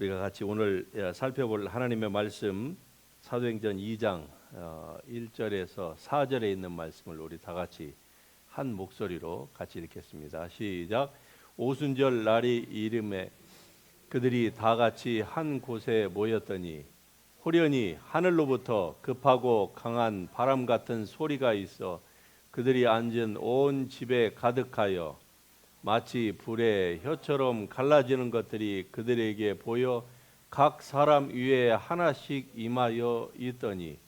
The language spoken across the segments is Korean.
우리가 같이 오늘 예, 살펴볼 하나님의 말씀 사도행전 2장 1절에서 4절에 있는 말씀을 우리 다 같이 한 목소리로 같이 읽겠습니다. 시작. 오순절 날이 이름에 그들이 다 같이 한 곳에 모였더니 호련히 하늘로부터 급하고 강한 바람 같은 소리가 있어 그들이 앉은 온 집에 가득하여 마치 불에 혀처럼 갈라지는 것들이 그들에게 보여 각 사람 위에 하나씩 임하여 있더니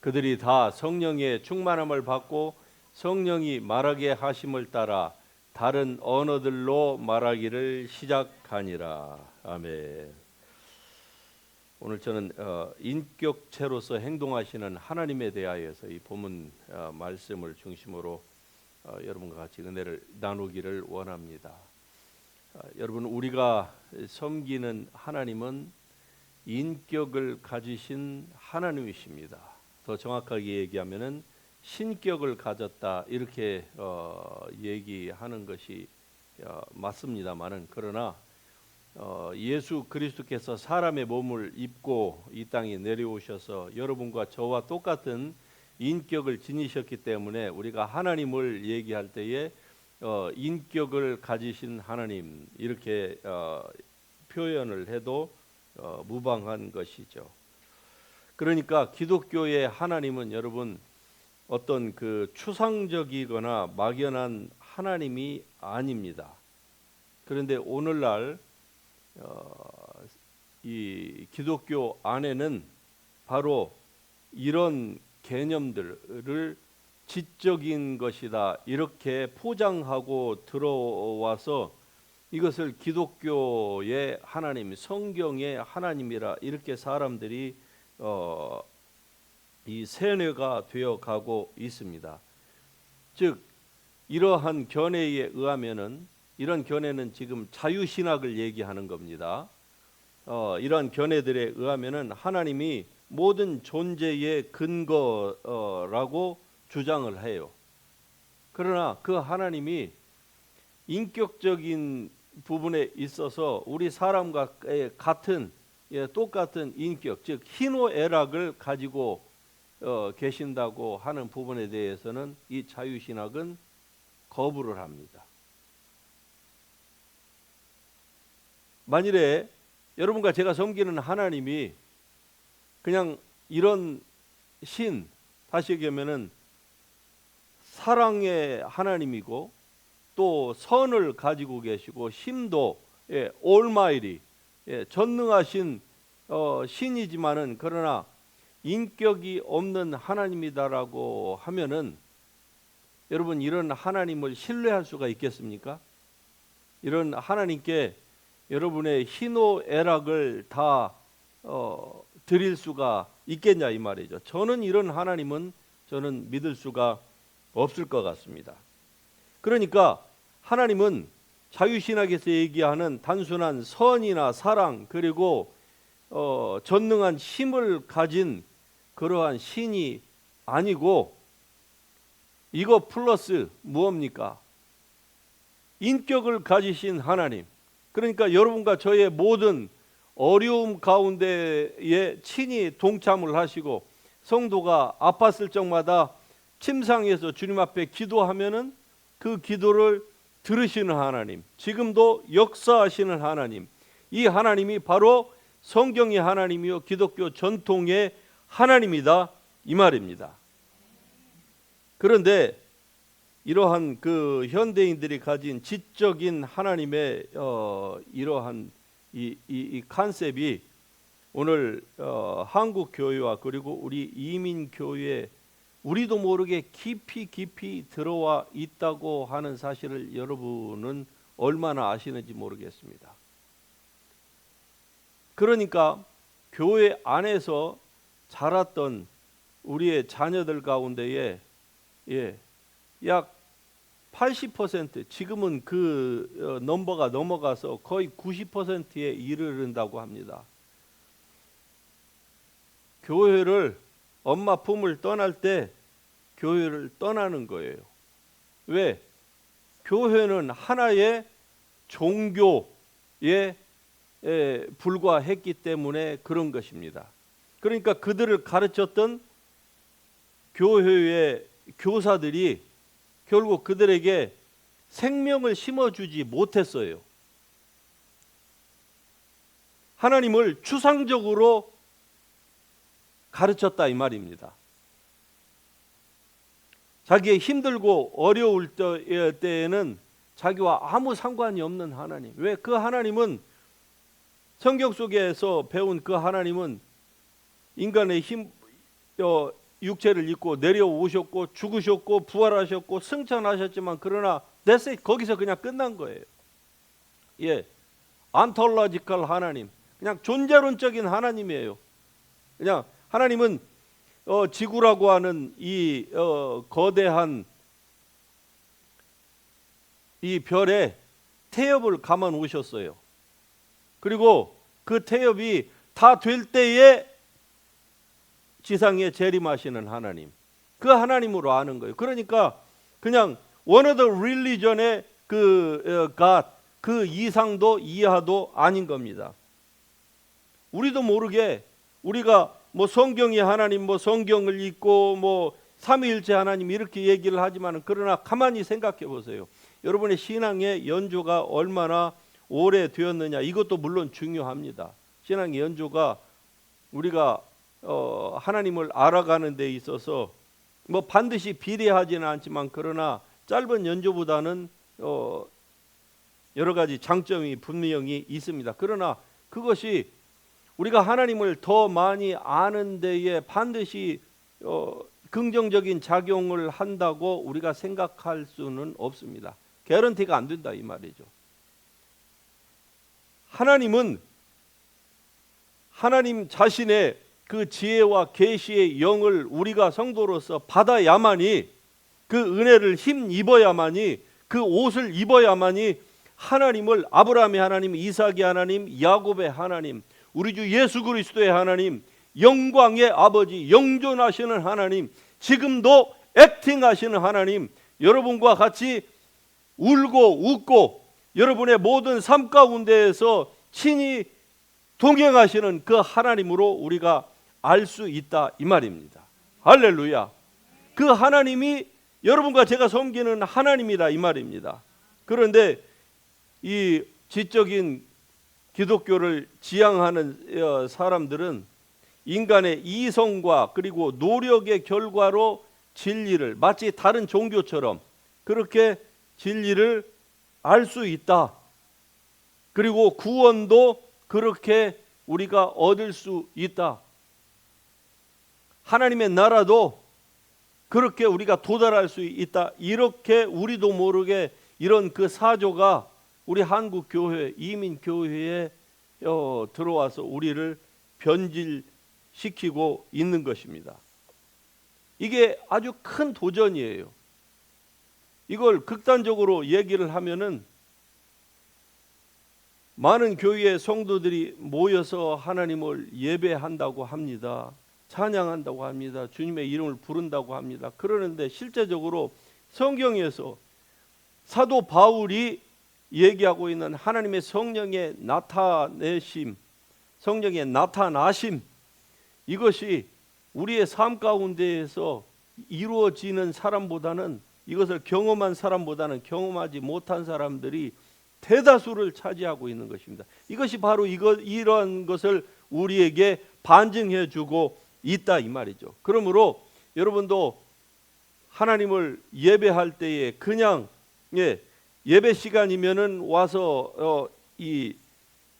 그들이 다 성령의 충만함을 받고 성령이 말하게 하심을 따라 다른 언어들로 말하기를 시작하니라. 아멘. 오늘 저는 어, 인격체로서 행동하시는 하나님에 대하여서 이 본문 어, 말씀을 중심으로 어, 여러분과 같이 은혜를 나누기를 원합니다. 어, 여러분 우리가 섬기는 하나님은 인격을 가지신 하나님이십니다. 더 정확하게 얘기하면은 신격을 가졌다 이렇게 어, 얘기하는 것이 어, 맞습니다만은 그러나 어, 예수 그리스도께서 사람의 몸을 입고 이 땅에 내려오셔서 여러분과 저와 똑같은 인격을 지니셨기 때문에 우리가 하나님을 얘기할 때에 어, 인격을 가지신 하나님 이렇게 어, 표현을 해도 어, 무방한 것이죠. 그러니까 기독교의 하나님은 여러분 어떤 그 추상적이거나 막연한 하나님이 아닙니다. 그런데 오늘날 어, 이 기독교 안에는 바로 이런 개념들을 지적인 것이다 이렇게 포장하고 들어와서 이것을 기독교의 하나님, 성경의 하나님이라 이렇게 사람들이 어, 이 세뇌가 되어 가고 있습니다. 즉 이러한 견해에 의하면은 이런 견해는 지금 자유신학을 얘기하는 겁니다. 어, 이러한 견해들에 의하면은 하나님이 모든 존재의 근거라고 주장을 해요. 그러나 그 하나님이 인격적인 부분에 있어서 우리 사람과 같은 예, 똑같은 인격, 즉 희노애락을 가지고 어, 계신다고 하는 부분에 대해서는 이 자유신학은 거부를 합니다. 만일에 여러분과 제가 섬기는 하나님이 그냥 이런 신 다시 얘기하면은 사랑의 하나님이고 또 선을 가지고 계시고 힘도 예, 올마이리 예, 전능하신 어, 신이지만은 그러나 인격이 없는 하나님이다라고 하면은 여러분 이런 하나님을 신뢰할 수가 있겠습니까? 이런 하나님께 여러분의 희노애락을 다 어, 드릴 수가 있겠냐 이 말이죠. 저는 이런 하나님은 저는 믿을 수가 없을 것 같습니다. 그러니까 하나님은 자유신학에서 얘기하는 단순한 선이나 사랑 그리고 어, 전능한 힘을 가진 그러한 신이 아니고 이거 플러스 무엇입니까? 인격을 가지신 하나님. 그러니까 여러분과 저의 모든 어려움 가운데에 친히 동참을 하시고 성도가 아팠을 적마다 침상에서 주님 앞에 기도하면은 그 기도를 들으시는 하나님, 지금도 역사하시는 하나님, 이 하나님이 바로 성경의 하나님이요 기독교 전통의 하나님이다 이 말입니다. 그런데 이러한 그 현대인들이 가진 지적인 하나님의 어, 이러한 이, 이, 이 컨셉이 오늘 어, 한국 교회와 그리고 우리 이민 교회 우리도 모르게 깊이 깊이 들어와 있다고 하는 사실을 여러분은 얼마나 아시는지 모르겠습니다. 그러니까 교회 안에서 자랐던 우리의 자녀들 가운데에 예, 약 80% 지금은 그 어, 넘버가 넘어가서 거의 90%에 이르른다고 합니다. 교회를 엄마 품을 떠날 때 교회를 떠나는 거예요. 왜? 교회는 하나의 종교의 에 불과했기 때문에 그런 것입니다. 그러니까 그들을 가르쳤던 교회의 교사들이 결국 그들에게 생명을 심어주지 못했어요. 하나님을 추상적으로 가르쳤다 이 말입니다. 자기의 힘들고 어려울 때- 때에는 자기와 아무 상관이 없는 하나님. 왜 그 하나님은 성경 속에서 배운 그 하나님은 인간의 힘 어, 육체를 입고 내려오셨고 죽으셨고 부활하셨고 승천하셨지만 그러나 됐어 거기서 그냥 끝난 거예요. 예, 안톨로지컬 하나님, 그냥 존재론적인 하나님이에요. 그냥 하나님은 어, 지구라고 하는 이 어, 거대한 이 별에 태엽을 감아 놓으셨어요. 그리고 그 태엽이 다 될 때에 지상에 재림하시는 하나님. 그 하나님으로 아는 거예요. 그러니까 그냥 one of the religion의 그 어, God 그 이상도 이하도 아닌 겁니다. 우리도 모르게 우리가 뭐 성경이 하나님 뭐 성경을 읽고 뭐 삼위일체 하나님 이렇게 얘기를 하지만 그러나 가만히 생각해 보세요. 여러분의 신앙의 연조가 얼마나 오래 되었느냐 이것도 물론 중요합니다. 신앙의 연조가 우리가 어, 하나님을 알아가는 데 있어서 뭐 반드시 비례하지는 않지만 그러나 짧은 연조보다는 어, 여러 가지 장점이 분명히 있습니다. 그러나 그것이 우리가 하나님을 더 많이 아는 데에 반드시 어, 긍정적인 작용을 한다고 우리가 생각할 수는 없습니다. 개런티가 안 된다 이 말이죠. 하나님은 하나님 자신의 그 지혜와 계시의 영을 우리가 성도로서 받아야만이 그 은혜를 힘 입어야만이 그 옷을 입어야만이 하나님을 아브라함의 하나님, 이삭의 하나님, 야곱의 하나님, 우리 주 예수 그리스도의 하나님, 영광의 아버지, 영존하시는 하나님, 지금도 액팅하시는 하나님, 여러분과 같이 울고 웃고 여러분의 모든 삶 가운데에서 친히 동행하시는 그 하나님으로 우리가 알 수 있다 이 말입니다. 할렐루야. 그 하나님이 여러분과 제가 섬기는 하나님이다 이 말입니다. 그런데 이 지적인 기독교를 지향하는 어, 사람들은 인간의 이성과 그리고 노력의 결과로 진리를 마치 다른 종교처럼 그렇게 진리를 알 수 있다. 그리고 구원도 그렇게 우리가 얻을 수 있다. 하나님의 나라도 그렇게 우리가 도달할 수 있다. 이렇게 우리도 모르게 이런 그 사조가 우리 한국 교회 이민 교회에 어, 들어와서 우리를 변질시키고 있는 것입니다. 이게 아주 큰 도전이에요. 이걸 극단적으로 얘기를 하면은 많은 교회의 성도들이 모여서 하나님을 예배한다고 합니다. 찬양한다고 합니다. 주님의 이름을 부른다고 합니다. 그러는데 실제적으로 성경에서 사도 바울이 얘기하고 있는 하나님의 성령의 나타내심, 성령의 나타나심 이것이 우리의 삶 가운데에서 이루어지는 사람보다는 이것을 경험한 사람보다는 경험하지 못한 사람들이 대다수를 차지하고 있는 것입니다. 이것이 바로 이거 이러한 것을 우리에게 반증해 주고 있다 이 말이죠. 그러므로 여러분도 하나님을 예배할 때에 그냥 예, 예배 시간이면은 와서 어, 이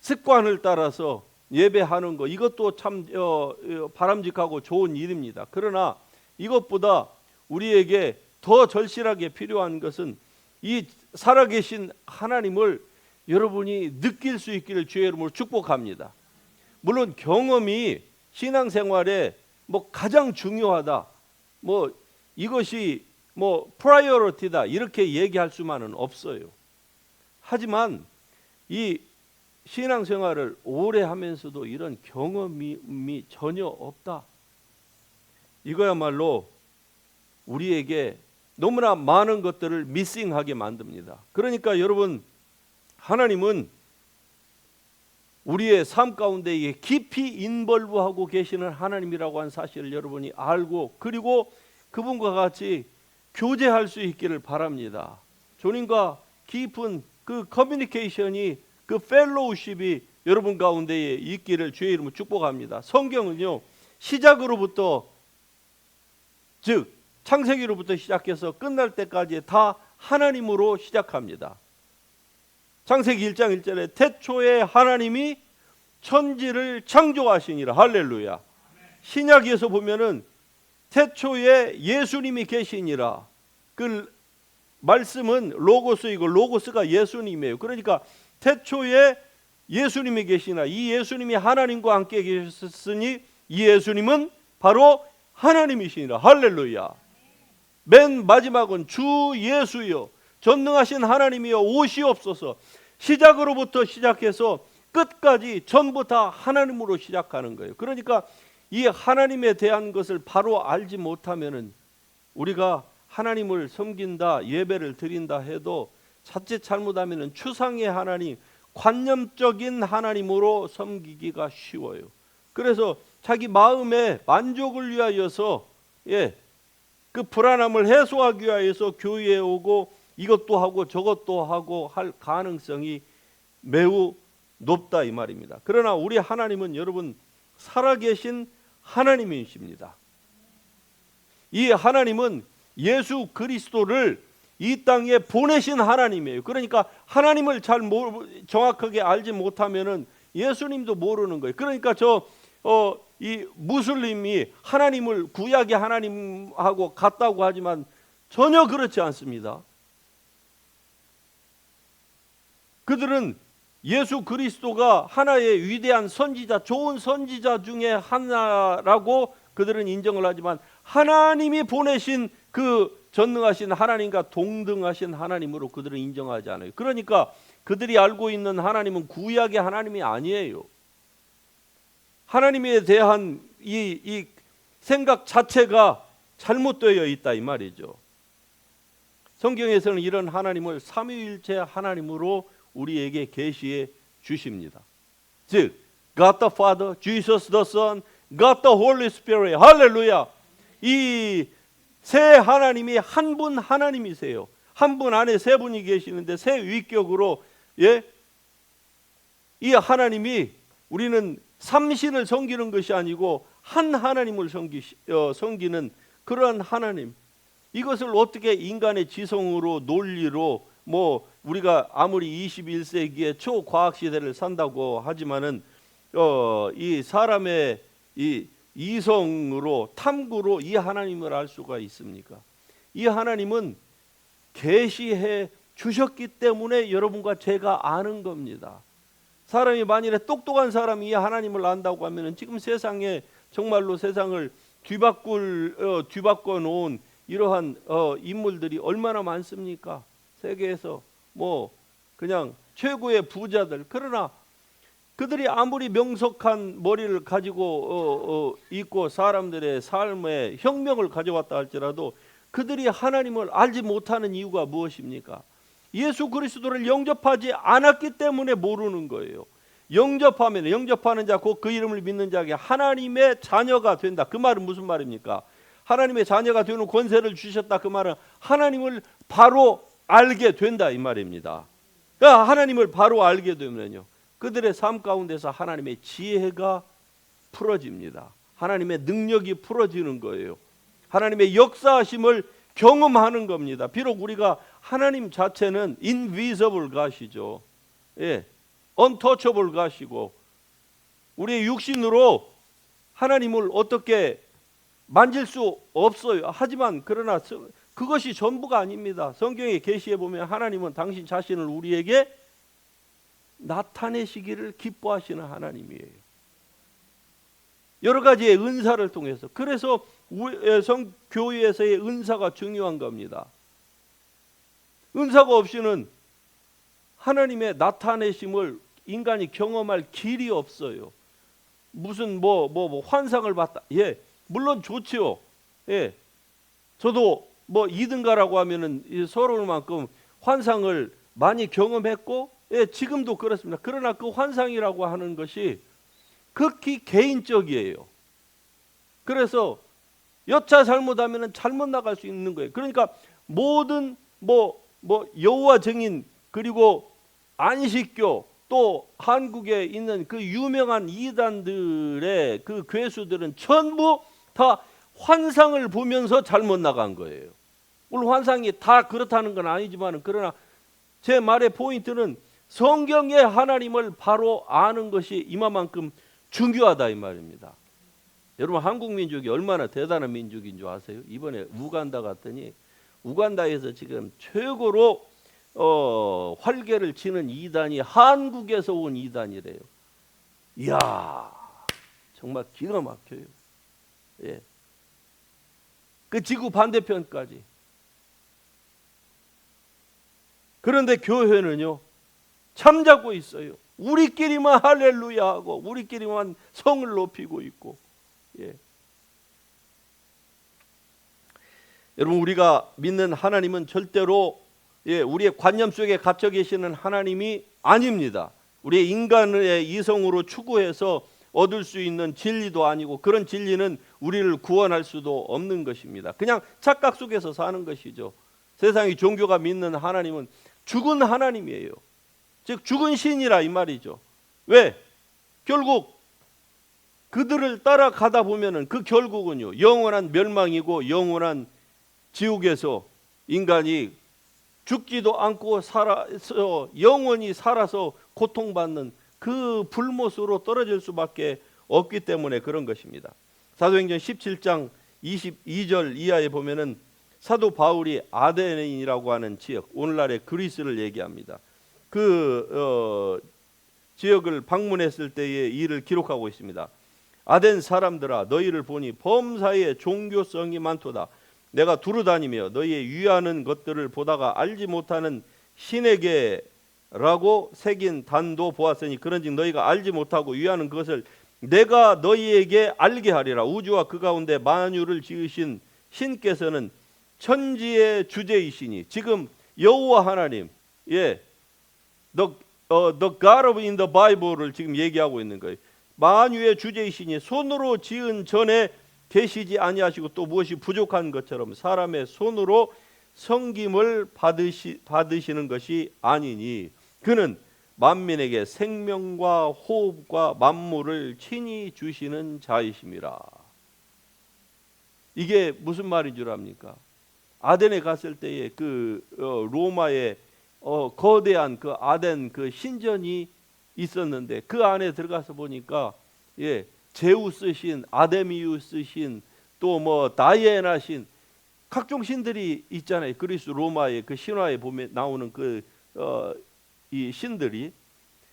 습관을 따라서 예배하는 거 이것도 참 어, 어, 바람직하고 좋은 일입니다. 그러나 이것보다 우리에게 더 절실하게 필요한 것은 이 살아계신 하나님을 여러분이 느낄 수 있기를 주의 이름으로 축복합니다. 물론 경험이 신앙생활에 뭐 가장 중요하다. 뭐 이것이 뭐 프라이어리티다 이렇게 얘기할 수만은 없어요. 하지만 이 신앙생활을 오래 하면서도 이런 경험이 전혀 없다. 이거야말로 우리에게 너무나 많은 것들을 미싱하게 만듭니다. 그러니까 여러분 하나님은 우리의 삶 가운데 에 깊이 인벌브하고 계시는 하나님이라고 하는 사실을 여러분이 알고 그리고 그분과 같이 교제할 수 있기를 바랍니다. 주님과 깊은 그 커뮤니케이션이 그 펠로우십이 여러분 가운데에 있기를 주의 이름으로 축복합니다. 성경은요 시작으로부터 즉 창세기로부터 시작해서 끝날 때까지 다 하나님으로 시작합니다. 창세기 1장 1절에 태초에 하나님이 천지를 창조하시니라 할렐루야. 신약에서 보면은 태초에 예수님이 계시니라. 그 말씀은 로고스이고 로고스가 예수님이에요. 그러니까 태초에 예수님이 계시나 이 예수님이 하나님과 함께 계셨으니 이 예수님은 바로 하나님이시니라. 할렐루야. 맨 마지막은 주 예수여 전능하신 하나님이여 오시옵소서. 시작으로부터 시작해서 끝까지 전부 다 하나님으로 시작하는 거예요. 그러니까 이 하나님에 대한 것을 바로 알지 못하면은 우리가 하나님을 섬긴다, 예배를 드린다 해도 자칫 잘못하면은 추상의 하나님, 관념적인 하나님으로 섬기기가 쉬워요. 그래서 자기 마음의 만족을 위하여서 예, 그 불안함을 해소하기 위하여서 교회에 오고 이것도 하고 저것도 하고 할 가능성이 매우 높다 이 말입니다. 그러나 우리 하나님은 여러분 살아계신 하나님이십니다. 이 하나님은 예수 그리스도를 이 땅에 보내신 하나님이에요. 그러니까 하나님을 잘 모, 정확하게 알지 못하면은 예수님도 모르는 거예요. 그러니까 저 어, 이 무슬림이 하나님을 구약의 하나님하고 같다고 하지만 전혀 그렇지 않습니다. 그들은 예수 그리스도가 하나의 위대한 선지자, 좋은 선지자 중에 하나라고 그들은 인정을 하지만 하나님이 보내신 그 전능하신 하나님과 동등하신 하나님으로 그들은 인정하지 않아요. 그러니까 그들이 알고 있는 하나님은 구약의 하나님이 아니에요. 하나님에 대한 이, 이 생각 자체가 잘못되어 있다 이 말이죠. 성경에서는 이런 하나님을 삼위일체 하나님으로 우리에게 계시해 주십니다. 즉 God the Father, Jesus the Son, God the Holy Spirit. 할렐루야. 이 세 하나님이 한 분 하나님이세요. 한 분 안에 세 분이 계시는데 세 위격으로 예? 이 하나님이 우리는 삼신을 섬기는 것이 아니고 한 하나님을 섬기, 어, 섬기는 그러한 하나님. 이것을 어떻게 인간의 지성으로 논리로 뭐 우리가 아무리 21세기의 초과학 시대를 산다고 하지만은 어, 이 사람의 이 이성으로 탐구로 이 하나님을 알 수가 있습니까? 이 하나님은 계시해 주셨기 때문에 여러분과 제가 아는 겁니다. 사람이 만일에 똑똑한 사람이 이 하나님을 안다고 하면은 지금 세상에 정말로 세상을 뒤바꿀 어, 뒤바꿔 놓은 이러한 어, 인물들이 얼마나 많습니까? 세계에서 뭐 그냥 최고의 부자들 그러나 그들이 아무리 명석한 머리를 가지고 어, 어, 있고 사람들의 삶에 혁명을 가져왔다 할지라도 그들이 하나님을 알지 못하는 이유가 무엇입니까? 예수 그리스도를 영접하지 않았기 때문에 모르는 거예요. 영접하면 영접하는 자 곧 그 이름을 믿는 자에게 하나님의 자녀가 된다. 그 말은 무슨 말입니까? 하나님의 자녀가 되는 권세를 주셨다. 그 말은 하나님을 바로 알게 된다 이 말입니다. 그러니까 하나님을 바로 알게 되면요. 그들의 삶 가운데서 하나님의 지혜가 풀어집니다. 하나님의 능력이 풀어지는 거예요. 하나님의 역사하심을 경험하는 겁니다. 비록 우리가 하나님 자체는 invisible 가시죠. 예. untouchable 가시고 우리의 육신으로 하나님을 어떻게 만질 수 없어요. 하지만 그러나 그것이 전부가 아닙니다. 성경에 계시해 보면 하나님은 당신 자신을 우리에게 나타내시기를 기뻐하시는 하나님이에요. 여러 가지의 은사를 통해서 그래서 성 교회에서의 은사가 중요한 겁니다. 은사가 없이는 하나님의 나타내심을 인간이 경험할 길이 없어요. 무슨 뭐뭐뭐 환상을 봤다. 예, 물론 좋지요. 예, 저도 뭐 이든가라고 하면은 서로만큼 환상을 많이 경험했고 예, 지금도 그렇습니다. 그러나 그 환상이라고 하는 것이 극히 개인적이에요. 그래서 여차 잘못하면 잘못 나갈 수 있는 거예요. 그러니까 모든 뭐 뭐 여호와 증인 그리고 안식교 또 한국에 있는 그 유명한 이단들의 그 괴수들은 전부 다 환상을 보면서 잘못 나간 거예요. 물론 환상이 다 그렇다는 건 아니지만 그러나 제 말의 포인트는 성경의 하나님을 바로 아는 것이 이만큼 중요하다 이 말입니다. 여러분 한국 민족이 얼마나 대단한 민족인 줄 아세요? 이번에 우간다 갔더니 우간다에서 지금 최고로 어, 활개를 치는 이단이 한국에서 온 이단이래요. 이야 정말 기가 막혀요. 예. 그 지구 반대편까지. 그런데 교회는요 잠자고 있어요. 우리끼리만 할렐루야 하고 우리끼리만 성을 높이고 있고. 예. 여러분 우리가 믿는 하나님은 절대로 예, 우리의 관념 속에 갇혀 계시는 하나님이 아닙니다. 우리의 인간의 이성으로 추구해서 얻을 수 있는 진리도 아니고 그런 진리는 우리를 구원할 수도 없는 것입니다. 그냥 착각 속에서 사는 것이죠. 세상의 종교가 믿는 하나님은 죽은 하나님이에요. 즉 죽은 신이라 이 말이죠. 왜? 결국 그들을 따라가다 보면은 그 결국은요 영원한 멸망이고 영원한 지옥에서 인간이 죽지도 않고 살아서 영원히 살아서 고통받는 그 불못으로 떨어질 수밖에 없기 때문에 그런 것입니다. 사도행전 17장 22절 이하에 보면은 사도 바울이 아데네인이라고 하는 지역 오늘날의 그리스를 얘기합니다. 그 어, 지역을 방문했을 때의 일을 기록하고 있습니다. 아덴 사람들아 너희를 보니 범사에 종교성이 많도다. 내가 두루 다니며 너희의 유하는 것들을 보다가 알지 못하는 신에게라고 새긴 단도 보았으니 그런즉 너희가 알지 못하고 유하는 것을 내가 너희에게 알게 하리라. 우주와 그 가운데 만유를 지으신 신께서는 천지의 주제이시니 지금 여호와 하나님 예 the, 어, the God of in the Bible을 지금 얘기하고 있는 거예요. 만유의 주제이시니 손으로 지은 전에 계시지 아니하시고 또 무엇이 부족한 것처럼 사람의 손으로 성김을 받으시, 받으시는 것이 아니니 그는 만민에게 생명과 호흡과 만물을 친히 주시는 자이심이라. 이게 무슨 말인 줄 압니까? 아덴에 갔을 때에 그 어, 로마의 어, 거대한 그 아덴 그 신전이 있었는데 그 안에 들어가서 보니까 예 제우스 신, 아데미우스 신, 또 뭐 다이애나 신 각종 신들이 있잖아요. 그리스 로마의 그 신화에 보면 나오는 그 어, 이 신들이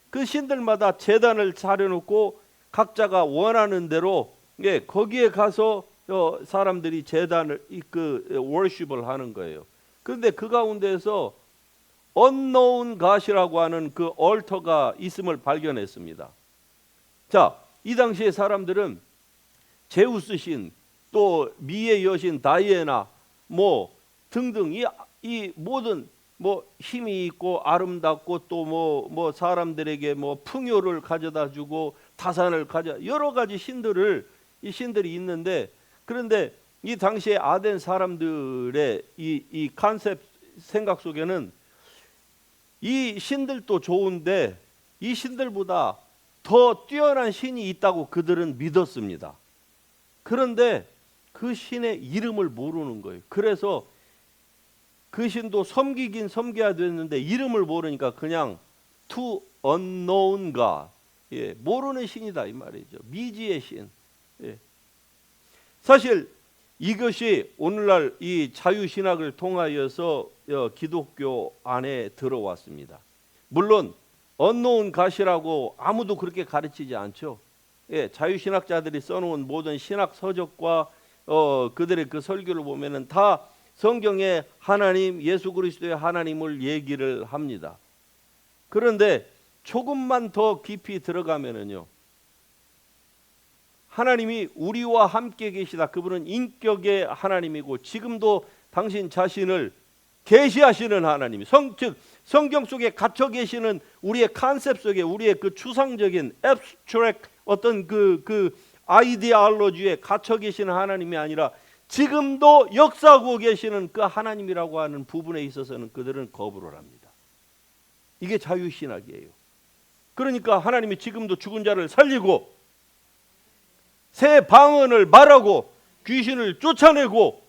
그 신들마다 제단을 차려놓고 각자가 원하는 대로 예 거기에 가서 어, 사람들이 제단을 그 월십을 하는 거예요. 그런데 그 가운데서 언노운 가시라고 하는 그 얼터가 있음을 발견했습니다. 자, 이 당시에 사람들은 제우스 신, 또 미의 여신 다이애나 뭐 등등 이, 이 모든 뭐 힘이 있고 아름답고 또 뭐뭐 사람들에게 뭐 풍요를 가져다 주고 타산을 가져 여러 가지 신들을 이 신들이 있는데 그런데 이 당시에 아덴 사람들의 이, 이 컨셉 생각 속에는 이 신들도 좋은데 이 신들보다 더 뛰어난 신이 있다고 그들은 믿었습니다. 그런데 그 신의 이름을 모르는 거예요. 그래서 그 신도 섬기긴 섬겨야 되는데 이름을 모르니까 그냥 to unknown God, 예, 모르는 신이다 이 말이죠. 미지의 신. 예. 사실 이것이 오늘날 이 자유신학을 통하여서 어, 기독교 안에 들어왔습니다. 물론 언노운 가시라고 아무도 그렇게 가르치지 않죠. 예, 자유신학자들이 써놓은 모든 신학 서적과 어, 그들의 그 설교를 보면은 다 성경의 하나님 예수 그리스도의 하나님을 얘기를 합니다. 그런데 조금만 더 깊이 들어가면은요. 하나님이 우리와 함께 계시다. 그분은 인격의 하나님이고 지금도 당신 자신을 계시하시는 하나님, 성, 즉 성경 속에 갇혀 계시는 우리의 컨셉 속에 우리의 그 추상적인 앱스트랙 어떤 그그 아이디올로지에 갇혀 계시는 하나님이 아니라 지금도 역사하고 계시는 그 하나님이라고 하는 부분에 있어서는 그들은 거부를 합니다. 이게 자유신학이에요. 그러니까 하나님이 지금도 죽은 자를 살리고 새 방언을 말하고 귀신을 쫓아내고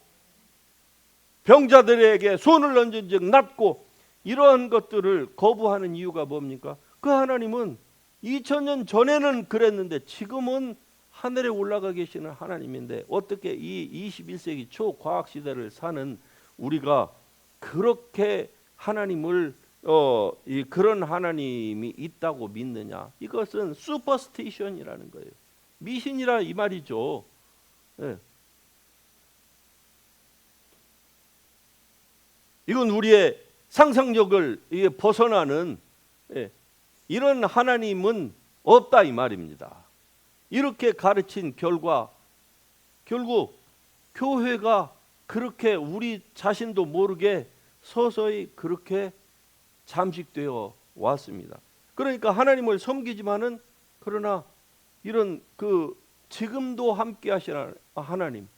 병자들에게 손을 얹은 즉 낫고 이러한 것들을 거부하는 이유가 뭡니까? 그 하나님은 2000년 전에는 그랬는데 지금은 하늘에 올라가 계시는 하나님인데 어떻게 이 21세기 초과학 시대를 사는 우리가 그렇게 하나님을 어, 이 그런 하나님이 있다고 믿느냐? 이것은 슈퍼스테이션이라는 거예요. 미신이라 이 말이죠. 예. 이건 우리의 상상력을 벗어나는 예, 이런 하나님은 없다 이 말입니다. 이렇게 가르친 결과 결국 교회가 그렇게 우리 자신도 모르게 서서히 그렇게 잠식되어 왔습니다. 그러니까 하나님을 섬기지만은 그러나 이런 그 지금도 함께 하시는 하나님,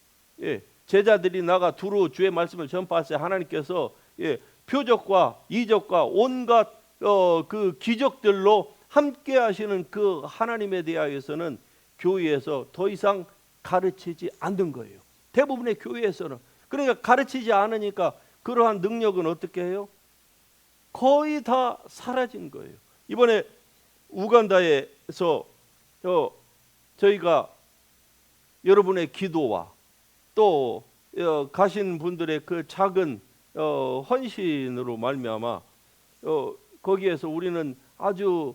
예, 제자들이 나가 두루 주의 말씀을 전파할 때 하나님께서 예, 표적과 이적과 온갖 어, 그 기적들로 함께 하시는 그 하나님에 대하여서는 교회에서 더 이상 가르치지 않는 거예요. 대부분의 교회에서는 그러니까 가르치지 않으니까 그러한 능력은 어떻게 해요? 거의 다 사라진 거예요. 이번에 우간다에서 어, 저희가 여러분의 기도와 또 어, 가신 분들의 그 작은 어, 헌신으로 말미암아 어, 거기에서 우리는 아주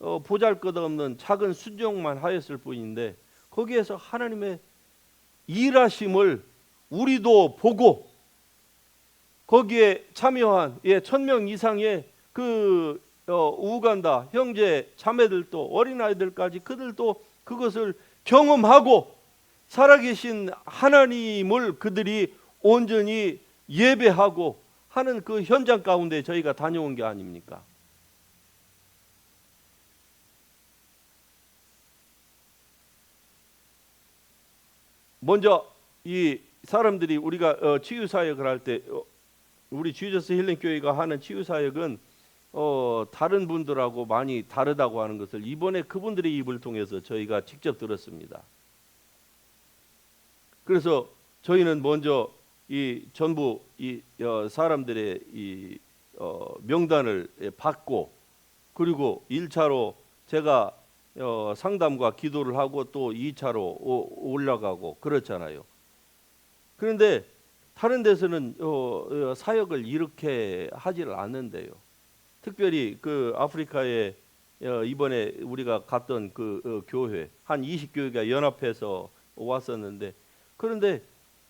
어, 보잘것없는 작은 순종만 하였을 뿐인데 거기에서 하나님의 일하심을 우리도 보고 거기에 참여한 예, 천명 이상의 그 어, 우간다 형제 자매들도 어린아이들까지 그들도 그것을 경험하고 살아계신 하나님을 그들이 온전히 예배하고 하는 그 현장 가운데 저희가 다녀온 게 아닙니까? 먼저 이 사람들이 우리가 어, 치유 사역을 할때 어, 우리 주저스 힐링 교회가 하는 치유 사역은 어, 다른 분들하고 많이 다르다고 하는 것을 이번에 그분들의 입을 통해서 저희가 직접 들었습니다. 그래서 저희는 먼저 이 전부 이 어, 사람들의 이 어, 명단을 받고 그리고 1차로 제가 어, 상담과 기도를 하고 또 2차로 오, 올라가고 그렇잖아요. 그런데 다른 데서는 어, 어, 사역을 이렇게 하지를 않는데요. 특별히 그 아프리카에 어, 이번에 우리가 갔던 그 어, 교회 한 20교회가 연합해서 왔었는데 그런데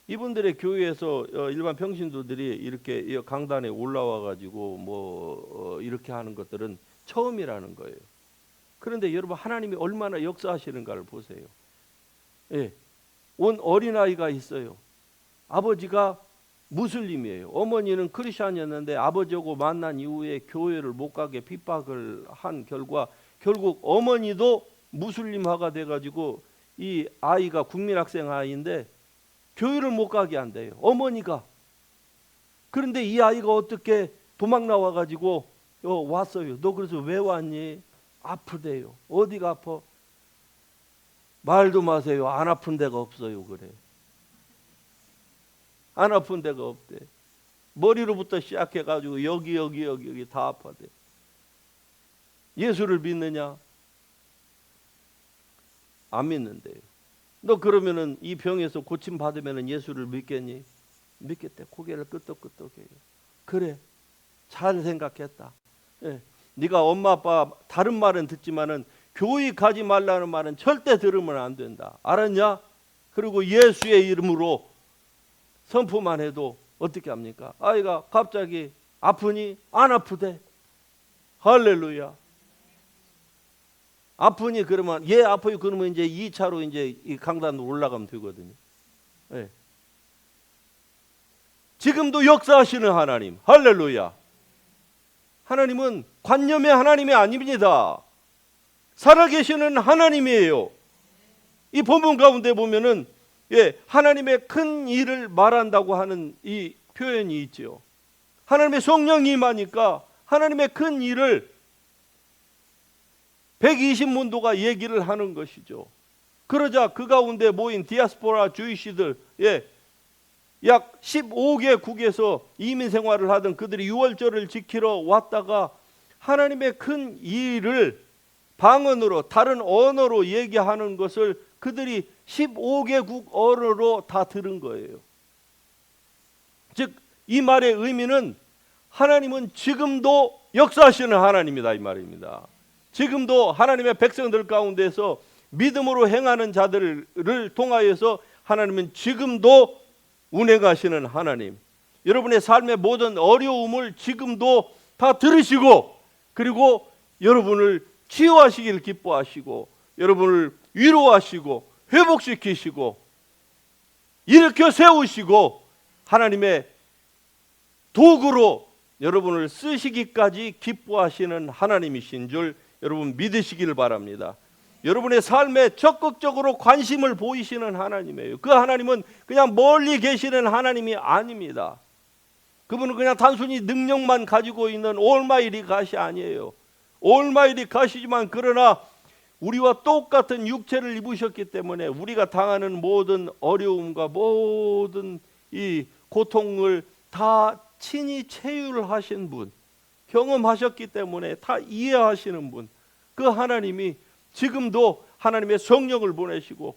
이분들의 교회에서 어, 일반 평신도들이 이렇게 이 강단에 올라와 가지고 뭐 어, 이렇게 하는 것들은 처음이라는 거예요. 그런데 여러분 하나님이 얼마나 역사하시는가를 보세요. 예. 온 어린아이가 있어요. 아버지가 무슬림이에요. 어머니는 크리스천이었는데 아버지하고 만난 이후에 교회를 못 가게 핍박을 한 결과 결국 어머니도 무슬림화가 돼 가지고 이 아이가 국민학생 아이인데 교회를 못 가게 한대요. 어머니가. 그런데 이 아이가 어떻게 도망 나와 가지고 어, 왔어요. 너 그래서 왜 왔니? 아프대요. 어디가 아파? 말도 마세요. 안 아픈 데가 없어요. 그래. 안 아픈 데가 없대. 머리로부터 시작해 가지고 여기 여기 여기 여기 다 아파대. 예수를 믿느냐? 안 믿는데요. 너 그러면은 이 병에서 고침 받으면은 예수를 믿겠니? 믿겠대. 고개를 끄덕끄덕해요. 그래. 잘 생각했다. 예. 네가 엄마 아빠 다른 말은 듣지만은 교회 가지 말라는 말은 절대 들으면 안 된다. 알았냐? 그리고 예수의 이름으로 선포만 해도 어떻게 합니까? 아이가 갑자기 아프니 안 아프대. 할렐루야. 아프니 그러면 얘 아파요 그러면 이제 2차로 이제 이 강단으로 올라가면 되거든요. 예. 지금도 역사하시는 하나님. 할렐루야. 하나님은 관념의 하나님이 아닙니다. 살아계시는 하나님이에요. 이 본문 가운데 보면은 예, 하나님의 큰 일을 말한다고 하는 이 표현이 있죠. 하나님의 성령이 임하니까 하나님의 큰 일을 120문도가 얘기를 하는 것이죠. 그러자 그 가운데 모인 디아스포라 주이시들 예, 약 15개 국에서 이민 생활을 하던 그들이 유월절을 지키러 왔다가 하나님의 큰 일을 방언으로 다른 언어로 얘기하는 것을 그들이 15개국 언어로 다 들은 거예요. 즉 이 말의 의미는 하나님은 지금도 역사하시는 하나님이다 이 말입니다. 지금도 하나님의 백성들 가운데서 믿음으로 행하는 자들을 통하여서 하나님은 지금도 운행하시는 하나님. 여러분의 삶의 모든 어려움을 지금도 다 들으시고 그리고 여러분을 치유하시길 기뻐하시고 여러분을 위로하시고 회복시키시고 일으켜 세우시고 하나님의 도구로 여러분을 쓰시기까지 기뻐하시는 하나님이신 줄 여러분 믿으시기를 바랍니다. 여러분의 삶에 적극적으로 관심을 보이시는 하나님이에요. 그 하나님은 그냥 멀리 계시는 하나님이 아닙니다. 그분은 그냥 단순히 능력만 가지고 있는 올마이리 가시 아니에요. 올마이리 가시지만 그러나 우리와 똑같은 육체를 입으셨기 때문에 우리가 당하는 모든 어려움과 모든 이 고통을 다 친히 체휼하신 분, 경험하셨기 때문에 다 이해하시는 분, 그 하나님이 지금도 하나님의 성령을 보내시고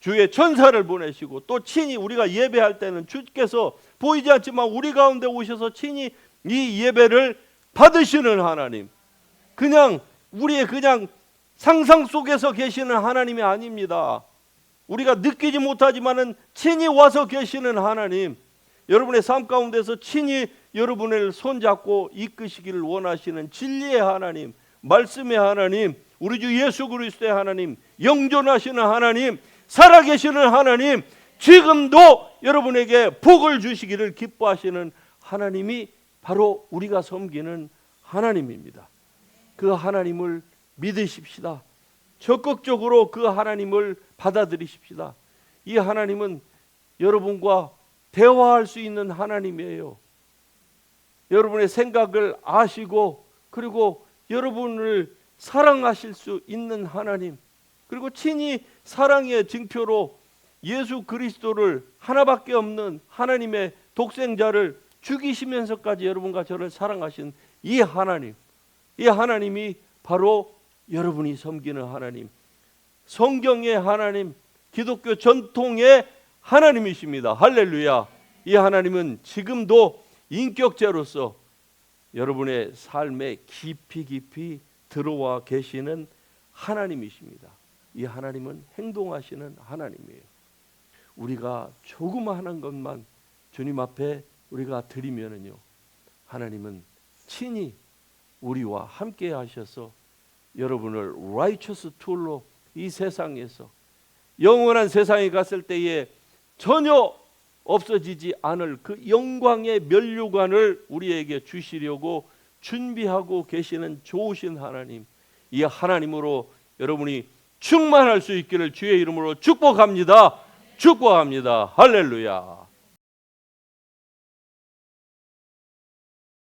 주의 천사를 보내시고 또 친히 우리가 예배할 때는 주께서 보이지 않지만 우리 가운데 오셔서 친히 이 예배를 받으시는 하나님. 그냥 우리의 그냥 상상 속에서 계시는 하나님이 아닙니다. 우리가 느끼지 못하지만은 친히 와서 계시는 하나님. 여러분의 삶 가운데서 친히 여러분을 손잡고 이끄시기를 원하시는 진리의 하나님, 말씀의 하나님, 우리 주 예수 그리스도의 하나님, 영존하시는 하나님, 살아계시는 하나님, 지금도 여러분에게 복을 주시기를 기뻐하시는 하나님이 바로 우리가 섬기는 하나님입니다. 그 하나님을 믿으십시다. 적극적으로 그 하나님을 받아들이십시다. 이 하나님은 여러분과 대화할 수 있는 하나님이에요. 여러분의 생각을 아시고 그리고 여러분을 사랑하실 수 있는 하나님 그리고 친히 사랑의 증표로 예수 그리스도를 하나밖에 없는 하나님의 독생자를 죽이시면서까지 여러분과 저를 사랑하신 이 하나님 이 하나님이 바로 여러분이 섬기는 하나님 성경의 하나님 기독교 전통의 하나님이십니다. 할렐루야. 이 하나님은 지금도 인격체로서 여러분의 삶에 깊이 깊이 들어와 계시는 하나님이십니다. 이 하나님은 행동하시는 하나님이에요. 우리가 하는 것만 주님 앞에 우리가 드리면은요. 하나님은 친히 우리와 함께 하셔서 여러분을 righteous tool로 이 세상에서 영원한 세상에 갔을 때에 전혀 없어지지 않을 그 영광의 면류관을 우리에게 주시려고 준비하고 계시는 좋으신 하나님, 이 하나님으로 여러분이 충만할 수 있기를 주의 이름으로 축복합니다. 축복합니다. 할렐루야.